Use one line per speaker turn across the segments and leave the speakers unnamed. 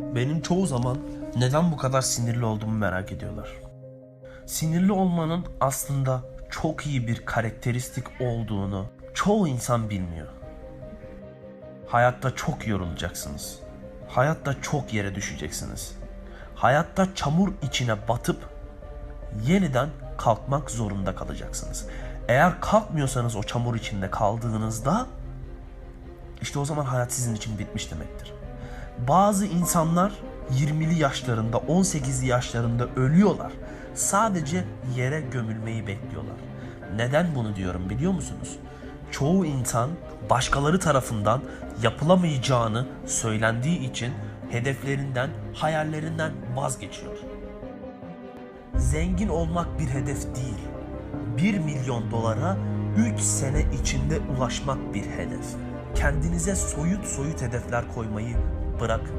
Benim çoğu zaman neden bu kadar sinirli olduğumu merak ediyorlar. Sinirli olmanın aslında çok iyi bir karakteristik olduğunu çoğu insan bilmiyor. Hayatta çok yorulacaksınız. Hayatta çok yere düşeceksiniz. Hayatta çamur içine batıp yeniden kalkmak zorunda kalacaksınız. Eğer kalkmıyorsanız o çamur içinde kaldığınızda işte o zaman hayat sizin için bitmiş demektir. Bazı insanlar 20'li yaşlarında, 18'li yaşlarında ölüyorlar. Sadece yere gömülmeyi bekliyorlar. Neden bunu diyorum biliyor musunuz? Çoğu insan başkaları tarafından yapılamayacağını söylendiği için hedeflerinden, hayallerinden vazgeçiyor. Zengin olmak bir hedef değil. 1 milyon dolara 3 sene içinde ulaşmak bir hedef. Kendinize soyut soyut hedefler koymayı bırakın.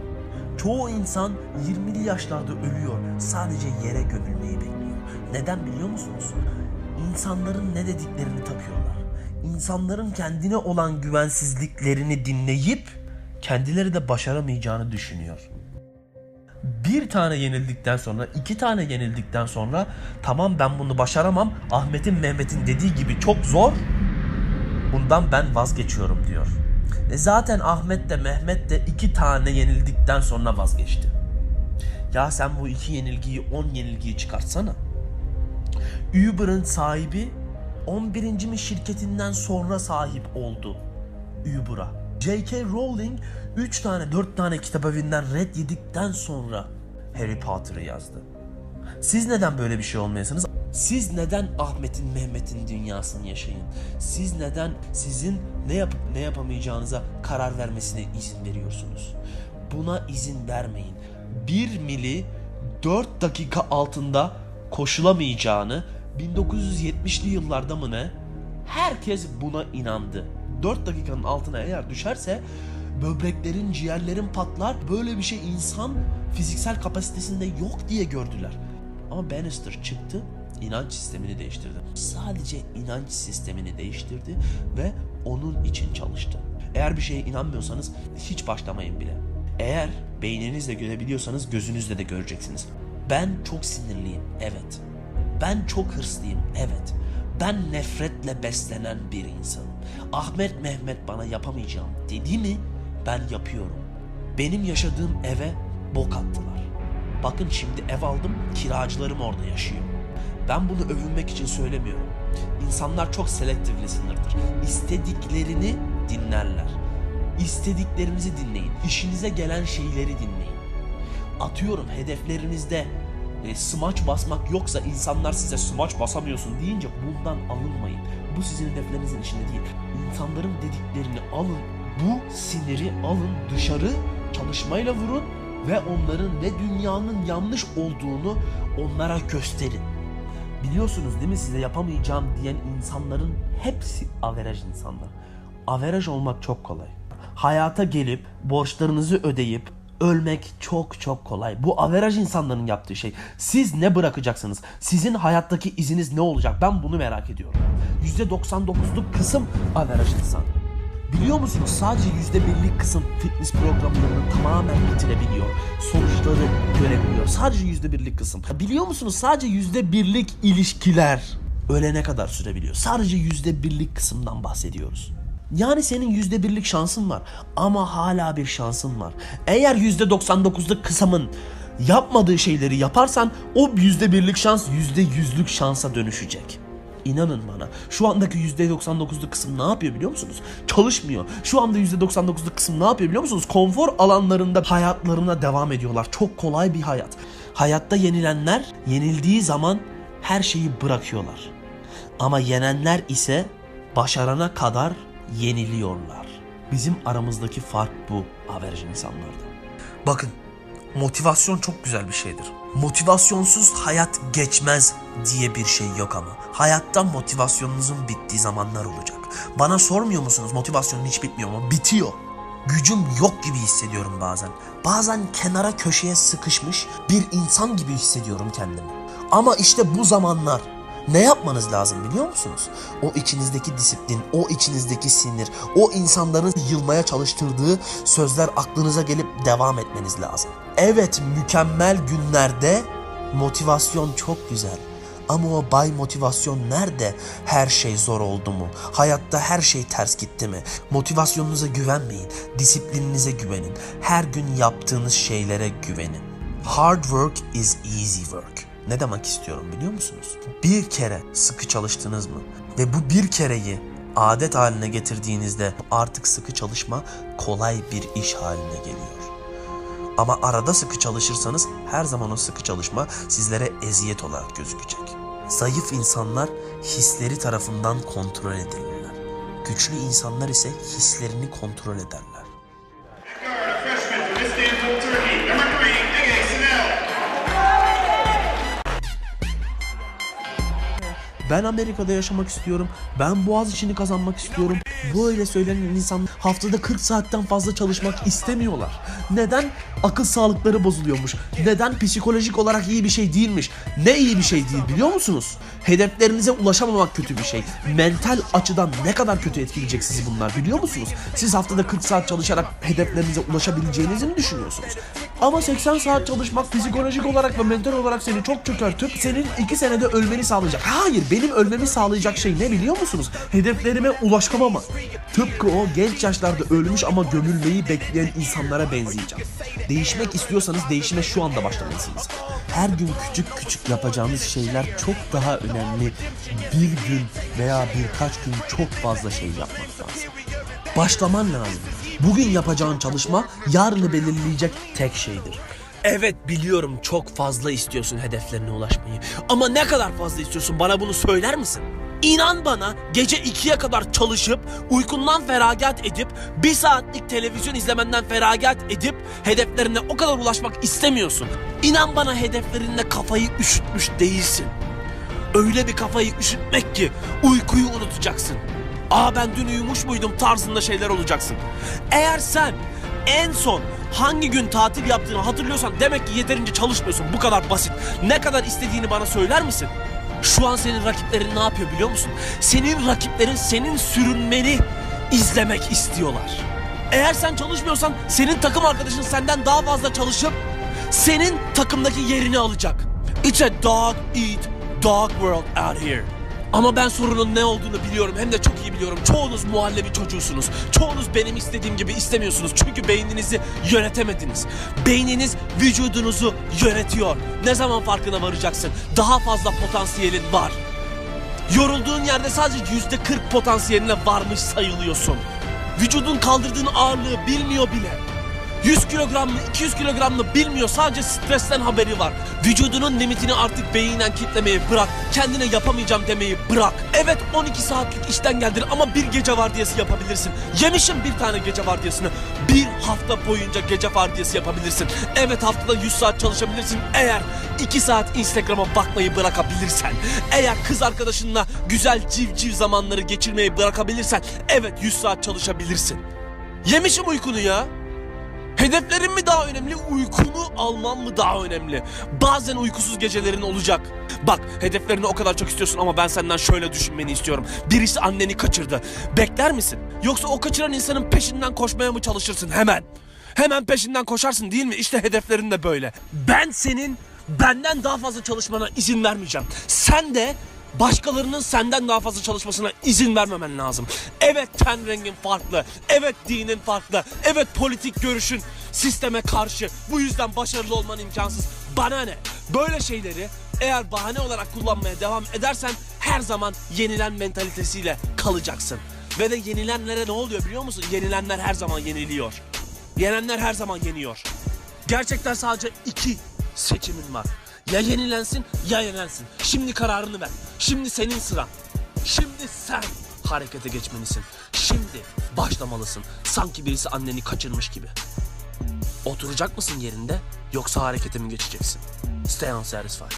Çoğu insan 20'li yaşlarda ölüyor. Sadece yere gömülmeyi bekliyor. Neden biliyor musunuz? İnsanların ne dediklerini tapıyorlar. İnsanların kendine olan güvensizliklerini dinleyip kendileri de başaramayacağını düşünüyor bir tane yenildikten sonra, iki tane yenildikten sonra tamam ben bunu başaramam. Ahmet'in Mehmet'in dediği gibi çok zor. Bundan ben vazgeçiyorum diyor. E zaten Ahmet de Mehmet de iki tane yenildikten sonra vazgeçti. Ya sen bu iki yenilgiyi, on yenilgiyi çıkartsana. Uber'ın sahibi 11. mi şirketinden sonra sahip oldu Uber'a. J.K. Rowling 3 tane 4 tane kitap evinden red yedikten sonra Harry Potter'ı yazdı. Siz neden böyle bir şey olmayasınız? Siz neden Ahmet'in Mehmet'in dünyasını yaşayın? Siz neden sizin ne yapıp ne yapamayacağınıza karar vermesine izin veriyorsunuz? Buna izin vermeyin. 1 mili 4 dakika altında koşulamayacağını 1970'li yıllarda mı ne? Herkes buna inandı. 4 dakikanın altına eğer düşerse böbreklerin, ciğerlerin patlar. Böyle bir şey insan fiziksel kapasitesinde yok diye gördüler. Ama Bannister çıktı, inanç sistemini değiştirdi. Sadece inanç sistemini değiştirdi ve onun için çalıştı. Eğer bir şeye inanmıyorsanız hiç başlamayın bile. Eğer beyninizle görebiliyorsanız gözünüzle de göreceksiniz. Ben çok sinirliyim, evet. Ben çok hırslıyım, evet. Ben nefretle beslenen bir insanım. Ahmet Mehmet bana yapamayacağım dedi mi ben yapıyorum. Benim yaşadığım eve bok attılar. Bakın şimdi ev aldım, kiracılarım orada yaşıyor. Ben bunu övünmek için söylemiyorum. İnsanlar çok selektif listener'dır. İstediklerini dinlerler. İstediklerinizi dinleyin. İşinize gelen şeyleri dinleyin. Atıyorum hedeflerinizde e, smaç basmak yoksa insanlar size smaç basamıyorsun deyince bundan alınmayın. Bu sizin hedeflerinizin içinde değil. İnsanların dediklerini alın. Bu siniri alın dışarı çalışmayla vurun ve onların ne dünyanın yanlış olduğunu onlara gösterin. Biliyorsunuz değil mi size yapamayacağım diyen insanların hepsi averaj insanlar. Averaj olmak çok kolay. Hayata gelip borçlarınızı ödeyip ölmek çok çok kolay. Bu averaj insanların yaptığı şey. Siz ne bırakacaksınız? Sizin hayattaki iziniz ne olacak? Ben bunu merak ediyorum. %99'luk kısım averaj insan. Biliyor musunuz sadece %1'lik kısım fitness programlarını tamamen bitirebiliyor. Sonuçları görebiliyor. Sadece %1'lik kısım. Biliyor musunuz sadece %1'lik ilişkiler ölene kadar sürebiliyor. Sadece %1'lik kısımdan bahsediyoruz. Yani senin yüzde birlik şansın var ama hala bir şansın var. Eğer yüzde 99'luk kısmın yapmadığı şeyleri yaparsan o yüzde birlik şans yüzde yüzlük şansa dönüşecek. İnanın bana şu andaki yüzde 99'luk kısım ne yapıyor biliyor musunuz? Çalışmıyor. Şu anda yüzde 99'luk kısım ne yapıyor biliyor musunuz? Konfor alanlarında hayatlarına devam ediyorlar. Çok kolay bir hayat. Hayatta yenilenler yenildiği zaman her şeyi bırakıyorlar. Ama yenenler ise başarana kadar yeniliyorlar. Bizim aramızdaki fark bu averaj insanlarda. Bakın motivasyon çok güzel bir şeydir. Motivasyonsuz hayat geçmez diye bir şey yok ama. Hayatta motivasyonunuzun bittiği zamanlar olacak. Bana sormuyor musunuz motivasyonun hiç bitmiyor mu? Bitiyor. Gücüm yok gibi hissediyorum bazen. Bazen kenara köşeye sıkışmış bir insan gibi hissediyorum kendimi. Ama işte bu zamanlar Ne yapmanız lazım biliyor musunuz? O içinizdeki disiplin, o içinizdeki sinir, o insanların yılmaya çalıştırdığı sözler aklınıza gelip devam etmeniz lazım. Evet mükemmel günlerde motivasyon çok güzel. Ama o bay motivasyon nerede? Her şey zor oldu mu? Hayatta her şey ters gitti mi? Motivasyonunuza güvenmeyin. Disiplininize güvenin. Her gün yaptığınız şeylere güvenin. Hard work is easy work. Ne demek istiyorum biliyor musunuz? Bir kere sıkı çalıştınız mı? Ve bu bir kereyi adet haline getirdiğinizde artık sıkı çalışma kolay bir iş haline geliyor. Ama arada sıkı çalışırsanız her zaman o sıkı çalışma sizlere eziyet olarak gözükecek. Zayıf insanlar hisleri tarafından kontrol edilirler. Güçlü insanlar ise hislerini kontrol ederler. Ben Amerika'da yaşamak istiyorum. Ben boğaz işini kazanmak istiyorum. Böyle söylenen insan haftada 40 saatten fazla çalışmak istemiyorlar. Neden? Akıl sağlıkları bozuluyormuş. Neden? Psikolojik olarak iyi bir şey değilmiş. Ne iyi bir şey değil biliyor musunuz? Hedeflerinize ulaşamamak kötü bir şey. Mental açıdan ne kadar kötü etkileyecek sizi bunlar biliyor musunuz? Siz haftada 40 saat çalışarak hedeflerinize ulaşabileceğinizi mi düşünüyorsunuz? Ama 80 saat çalışmak psikolojik olarak ve mental olarak seni çok çökertip senin 2 senede ölmeni sağlayacak. Hayır benim ölmemi sağlayacak şey ne biliyor musunuz? Hedeflerime ulaşamamak. Tıpkı o genç yaşlarda ölmüş ama gömülmeyi bekleyen insanlara benzeyeceğim. Değişmek istiyorsanız değişime şu anda başlamalısınız. Her gün küçük küçük yapacağınız şeyler çok daha önemli. Bir gün veya birkaç gün çok fazla şey yapmak lazım. Başlaman lazım. Bugün yapacağın çalışma yarını belirleyecek tek şeydir. Evet biliyorum çok fazla istiyorsun hedeflerine ulaşmayı. Ama ne kadar fazla istiyorsun bana bunu söyler misin? İnan bana gece 2'ye kadar çalışıp uykundan feragat edip bir saatlik televizyon izlemenden feragat edip hedeflerine o kadar ulaşmak istemiyorsun. İnan bana hedeflerinde kafayı üşütmüş değilsin. Öyle bir kafayı üşütmek ki uykuyu unutacaksın. Aa ben dün uyumuş muydum tarzında şeyler olacaksın. Eğer sen en son hangi gün tatil yaptığını hatırlıyorsan demek ki yeterince çalışmıyorsun. Bu kadar basit. Ne kadar istediğini bana söyler misin? Şu an senin rakiplerin ne yapıyor biliyor musun? Senin rakiplerin senin sürünmeni izlemek istiyorlar. Eğer sen çalışmıyorsan senin takım arkadaşın senden daha fazla çalışıp senin takımdaki yerini alacak. It's a dog eat dog world out here. Ama ben sorunun ne olduğunu biliyorum hem de çok iyi biliyorum. Çoğunuz muhallebi çocuğusunuz. Çoğunuz benim istediğim gibi istemiyorsunuz. Çünkü beyninizi yönetemediniz. Beyniniz vücudunuzu yönetiyor. Ne zaman farkına varacaksın? Daha fazla potansiyelin var. Yorulduğun yerde sadece yüzde 40 potansiyeline varmış sayılıyorsun. Vücudun kaldırdığın ağırlığı bilmiyor bile. 100 kilogram mı 200 kilogram mı bilmiyor sadece stresten haberi var. Vücudunun limitini artık beyinen kitlemeyi bırak. Kendine yapamayacağım demeyi bırak. Evet 12 saatlik işten geldin ama bir gece vardiyası yapabilirsin. Yemişim bir tane gece vardiyasını. Bir hafta boyunca gece vardiyası yapabilirsin. Evet haftada 100 saat çalışabilirsin eğer 2 saat Instagram'a bakmayı bırakabilirsen. Eğer kız arkadaşınla güzel civciv zamanları geçirmeyi bırakabilirsen evet 100 saat çalışabilirsin. Yemişim uykunu ya. Hedeflerin mi daha önemli, uykunu alman mı daha önemli? Bazen uykusuz gecelerin olacak. Bak hedeflerini o kadar çok istiyorsun ama ben senden şöyle düşünmeni istiyorum. Birisi anneni kaçırdı. Bekler misin? Yoksa o kaçıran insanın peşinden koşmaya mı çalışırsın hemen? Hemen peşinden koşarsın değil mi? İşte hedeflerin de böyle. Ben senin benden daha fazla çalışmana izin vermeyeceğim. Sen de başkalarının senden daha fazla çalışmasına izin vermemen lazım. Evet ten rengin farklı. Evet dinin farklı. Evet politik görüşün sisteme karşı. Bu yüzden başarılı olman imkansız. Bana ne? Böyle şeyleri eğer bahane olarak kullanmaya devam edersen her zaman yenilen mentalitesiyle kalacaksın. Ve de yenilenlere ne oluyor biliyor musun? Yenilenler her zaman yeniliyor. Yenenler her zaman yeniyor. Gerçekten sadece iki seçimin var. Ya yenilensin ya yenensin. Şimdi kararını ver. Şimdi senin sıran. Şimdi sen harekete geçmelisin. Şimdi başlamalısın. Sanki birisi anneni kaçırmış gibi. Oturacak mısın yerinde yoksa harekete mi geçeceksin? Stay unsatisfied.